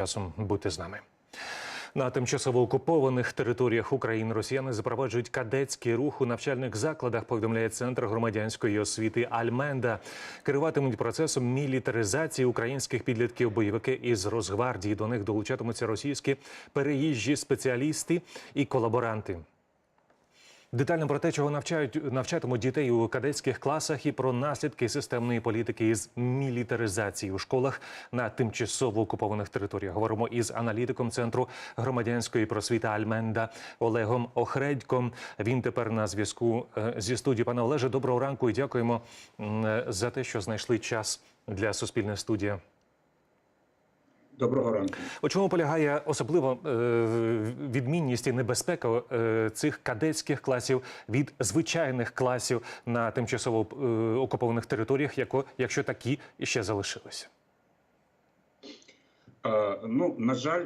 часом бути з нами. На тимчасово окупованих територіях України росіяни запроваджують кадетський рух у навчальних закладах. Повідомляє центр громадянської освіти Альменда. Керуватимуть процесом мілітаризації українських підлітків бойовики із Росгвардії. До них долучатимуться російські переїжджі спеціалісти і колаборанти. Детально про те, чого навчають навчатимуть дітей у кадетських класах, і про наслідки системної політики із мілітаризації у школах на тимчасово окупованих територіях. Говоримо із аналітиком центру громадянської просвіти Альменда Олегом Охредьком. Він тепер на зв'язку е, зі студією. Пане Олеже, доброго ранку і дякуємо е, за те, що знайшли час для суспільної студії. Доброго ранку. У чому полягає особливо е, відмінність і небезпека е, цих кадетських класів від звичайних класів на тимчасово е, окупованих територіях, якщо такі ще залишилися? Ну на жаль,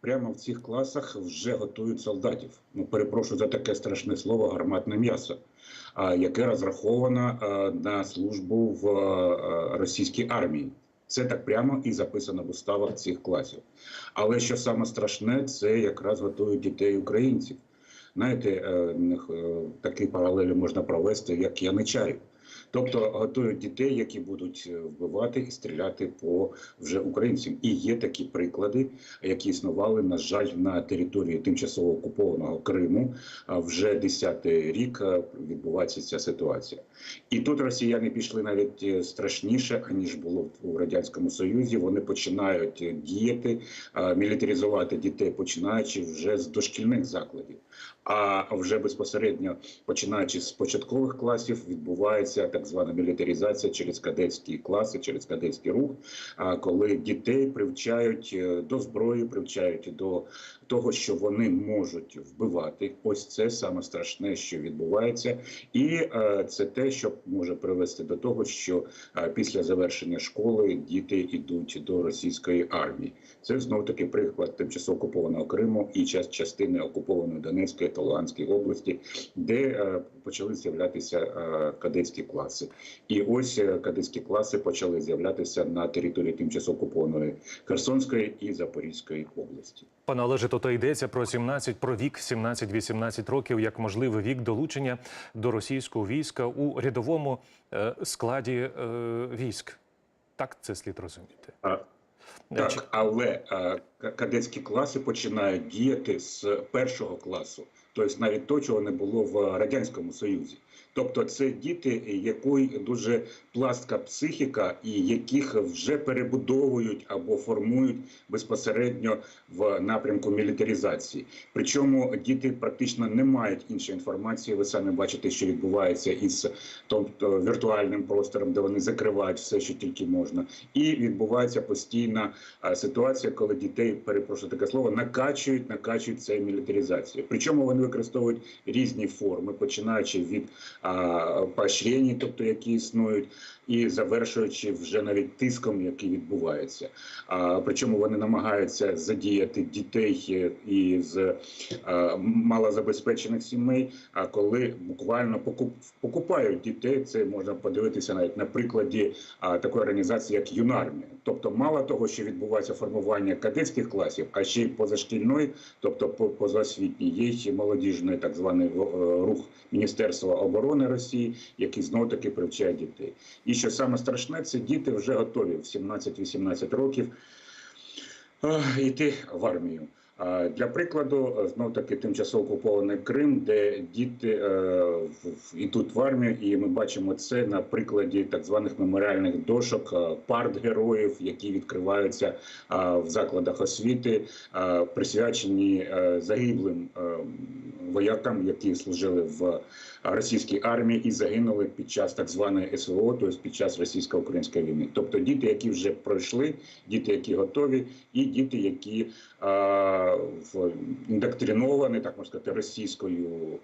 прямо в цих класах вже готують солдатів. Ну перепрошую за таке страшне слово гарматне м'ясо, яке розраховано на службу в російській армії. Це так прямо і записано в уставах цих класів. Але що саме страшне, це якраз готують дітей українців. Знаєте, е, е, такі паралелі можна провести, як яничарів. Тобто готують дітей, які будуть е, вбивати і стріляти по вже українцям. І є такі приклади, які існували, на жаль, на території тимчасово окупованого Криму. Вже десятий рік е, відбувається ця ситуація. І тут росіяни пішли навіть е, страшніше, аніж було у радянському союзі. Вони починають діяти, мілітаризувати дітей, починаючи вже з дошкільних закладів. А вже безпосередньо починаючи з початкових класів, відбувається так звана мілітаризація через кадетські класи, через кадетський рух. Коли дітей привчають е, до зброї, привчають до того, що вони можуть вбивати. Ось це саме страшне, що відбувається, і е, це те, що може привести до того, що е, після завершення школи діти йдуть до російської армії. Це знов таки приклад тимчасово окупованого Криму і час частини окупованої Донецької та Луганської області, де е, почали з'являтися е, кадетські класи. І ось е, кадетські класи почали з'являтися на території тимчасово окупованої Херсонської і Запорізької області. Пане Олеже, то, то йдеться про 17, про вік 17-18 років як можливий вік долучення до російського війська у рядовому е, складі військ. Так це слід розуміти. А, Так, але кадетські класи починають діяти з першого класу, тобто навіть то, чого не було в радянському союзі. Тобто, це діти, якої дуже пластка психіка, і яких вже перебудовують або формують безпосередньо в напрямку мілітаризації. Причому діти практично не мають іншої інформації. Ви самі бачите, що відбувається із тобто віртуальним простором, де вони закривають все, що тільки можна, і відбувається постійна ситуація, коли дітей перепрошую таке слово накачують, накачують цією мілітаризацією. Причому вони використовують різні форми, починаючи від поощрень, тобто які існують, і завершуючи вже навіть тиском, який відбувається. А, причому вони намагаються задіяти дітей е, із е, малозабезпечених сімей. А коли буквально покуп, покупають дітей, це можна подивитися навіть на прикладі такої організації, як юнармія. Тобто, мало того, що відбувається формування кадетських класів, а ще й позашкільної, тобто по- позаосвітній, є ще молодіжний так званий е, рух Міністерства оборони Росії, який знову таки привчає дітей. І що саме страшне, це діти вже готові в 17-18 років е, йти в армію. Для прикладу, знов таки тимчасово окупований Крим, де діти е, в- йдуть армію, і ми бачимо це на прикладі так званих меморіальних дошок, е, парт героїв, які відкриваються е, в закладах освіти, е, присвячені е, загиблим е, воякам, які служили в російській армії і загинули під час так званої СВО, тобто під час російсько-української війни. Тобто діти, які вже пройшли, діти, які готові, і діти, які а, в індоктриновані, так можна сказати, російською.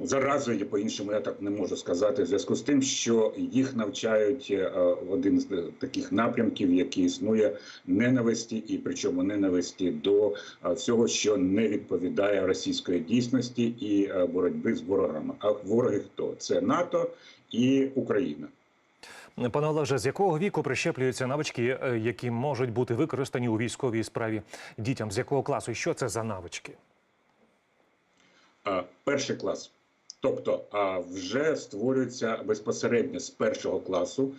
Заразою по-іншому я так не можу сказати, в зв'язку з тим, що їх навчають е, в один з таких напрямків, який існує ненависті, і причому ненависті до е, всього, що не відповідає російської дійсності і е, боротьби з ворогами. А вороги хто? Це НАТО і Україна. Пане Олеже, з якого віку прищеплюються навички, які можуть бути використані у військовій справі дітям? З якого класу? І що це за навички? Перший клас. Тобто вже створюється безпосередньо з першого класу,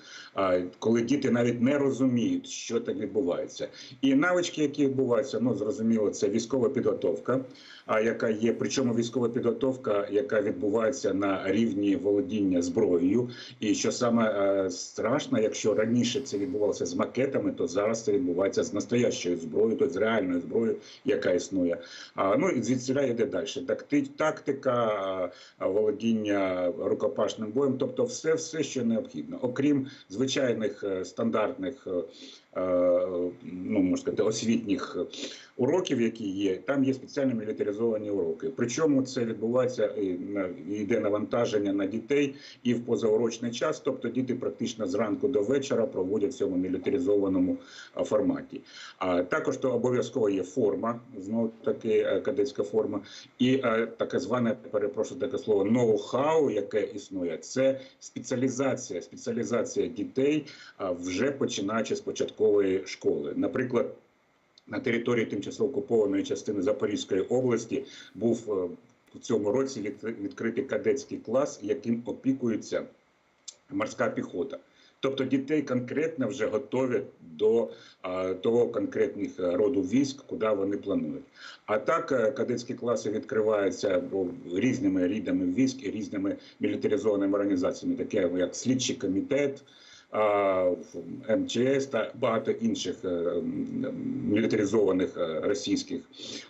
коли діти навіть не розуміють, що так відбувається. І навички, які відбуваються, ну зрозуміло, це військова підготовка, а яка є, причому військова підготовка, яка відбувається на рівні володіння зброєю. І що саме страшно, якщо раніше це відбувалося з макетами, то зараз це відбувається з настоящою зброєю, тобто з реальною зброєю, яка існує. А, ну і звідсіля йде далі. Такти, тактика, володіння рукопашним боєм, тобто все, все, що необхідно, окрім звичайних е, стандартних. Е, е, Ну, можна сказати, освітніх уроків, які є, там є спеціально мілітаризовані уроки. Причому це відбувається і на- йде навантаження на дітей і в позаурочний час. Тобто діти практично зранку до вечора проводять в цьому мілітаризованому форматі. А також то обов'язково є форма, знову таки е, кадетська форма, і е, таке зване, перепрошую таке слово, ноу-хау, яке існує, це спеціалізація, спеціалізація дітей вже починаючи з початкової школи. Наприклад, на території тимчасово окупованої частини Запорізької області був е, у цьому році відкритий кадетський клас, яким опікується морська піхота. Тобто дітей конкретно вже готові до а, того конкретних е, роду військ, куди вони планують. А так е, кадетські класи відкриваються бо, різними рідами військ і різними мілітаризованими організаціями, такі як слідчий комітет. А, в МЧС та багато інших е, мілітаризованих е, російських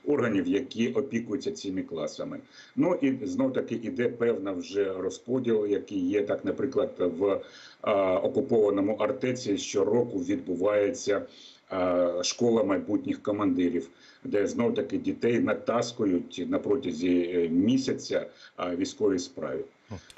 органів, які опікуються цими класами. Ну і знов таки іде певна вже розподіл, який є так, наприклад, в окупованому Артеці щороку відбувається школа майбутніх командирів, де знов таки дітей натаскують на протязі е, місяця військовій справі.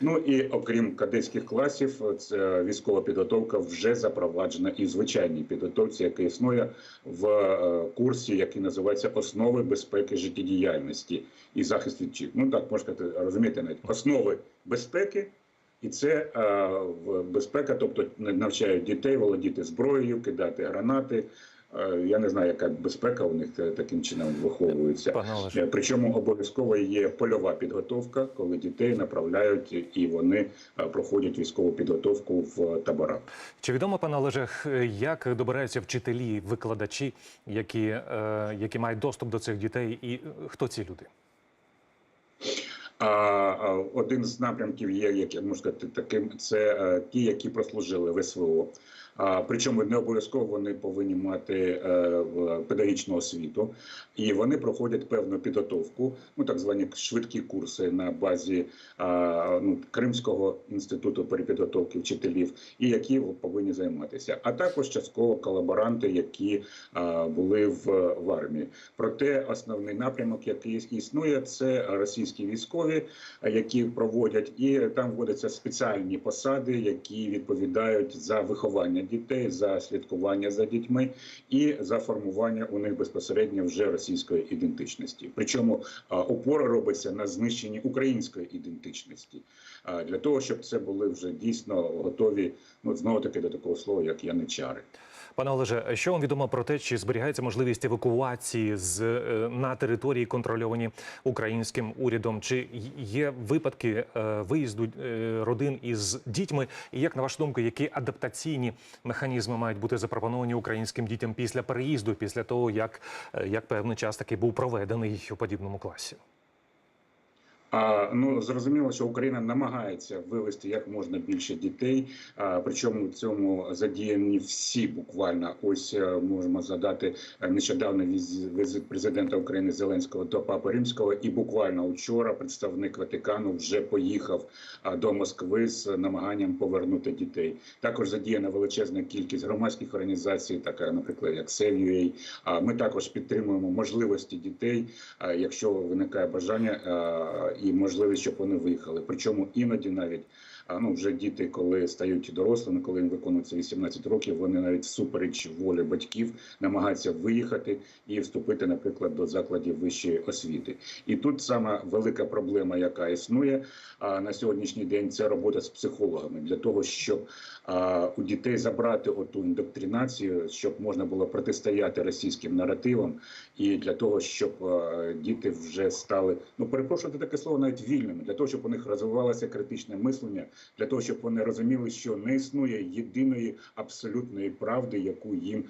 Ну і окрім кадетських класів, це військова підготовка вже запроваджена і в звичайній підготовці, яка існує в е, курсі, який називається основи безпеки життєдіяльності і захист від ЧІП. Ну так можна сказати, розумієте, навіть основи безпеки. І це е, в- безпека, тобто навчають дітей володіти зброєю, кидати гранати. Е, я не знаю, яка безпека у них таким чином виховується. Е, Причому обов'язково є польова підготовка, коли дітей направляють і вони е, проходять військову підготовку в таборах. Чи відомо, пане Олеже, як добираються вчителі, викладачі, які, які мають доступ до цих дітей, і хто ці люди? Один з напрямків є, як я можу сказати, таким це ті, які прослужили в СВО. Причому не обов'язково вони повинні мати е, педагогічну освіту, і вони проходять певну підготовку, ну так звані швидкі курси на базі ну, Кримського інституту перепідготовки вчителів, і які повинні займатися. А також частково колаборанти, які були в, в армії. Проте основний напрямок, який існує, це російські військові, які проводять, і там вводяться спеціальні посади, які відповідають за виховання дітей, за слідкування за дітьми і за формування у них безпосередньо вже російської ідентичності. Причому опора робиться на знищенні української ідентичності, для того, щоб це були вже дійсно готові. Ну знову таки до такого слова, як яничари. Пане Олеже, що вам відомо про те, чи зберігається можливість евакуації з е, на території, контрольовані українським урядом? Чи є випадки е, виїзду е, родин із дітьми? І як на вашу думку, які адаптаційні механізми мають бути запропоновані українським дітям після переїзду, після того як, як певний час таки був проведений у подібному класі? А ну зрозуміло, що Україна намагається вивести як можна більше дітей. Причому в цьому задіяні всі буквально. Ось е, можемо задати е, нещодавно віз- візит президента України Зеленського до Папи Римського, і буквально вчора представник Ватикану вже поїхав до Москви з намаганням повернути дітей. Також задіяна величезна кількість громадських організацій, така, наприклад, як Save.ua. Ми також підтримуємо можливості дітей, якщо виникає бажання і можливість, щоб вони виїхали. Причому іноді навіть ну вже діти, коли стають дорослими, коли їм виконується 18 років, вони навіть всупереч волі батьків намагаються виїхати і вступити, наприклад, до закладів вищої освіти. І тут сама велика проблема, яка існує на сьогоднішній день, це робота з психологами для того, щоб у дітей забрати оту індоктринацію, щоб можна було протистояти російським наративам, і для того, щоб діти вже стали ну перепрошую таке слово навіть вільними, для того, щоб у них розвивалося критичне мислення, для того, щоб вони розуміли, що не існує єдиної абсолютної правди, яку їм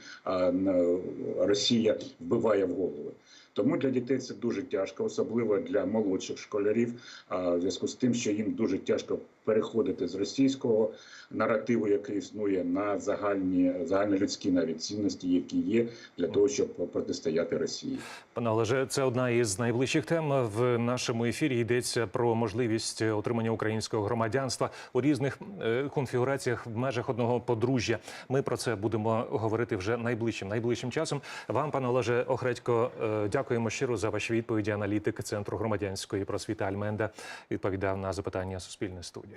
Росія вбиває в голови. Тому для дітей це дуже тяжко, особливо для молодших школярів, а, в зв'язку з тим, що їм дуже тяжко переходити з російського наративу, який існує, на загальні загальнолюдські навіть цінності, які є для того, щоб протистояти Росії. Пане Олеже, це одна із найближчих тем в нашому ефірі. Йдеться про можливість отримання українського громадянства у різних е, конфігураціях в межах одного подружжя. Ми про це будемо говорити вже найближчим найближчим часом. Вам, пане Олеже Охредько, е, дякуємо щиро за ваші відповіді. Аналітик Центру громадянської просвіти Альменда відповідав на запитання Суспільне студія.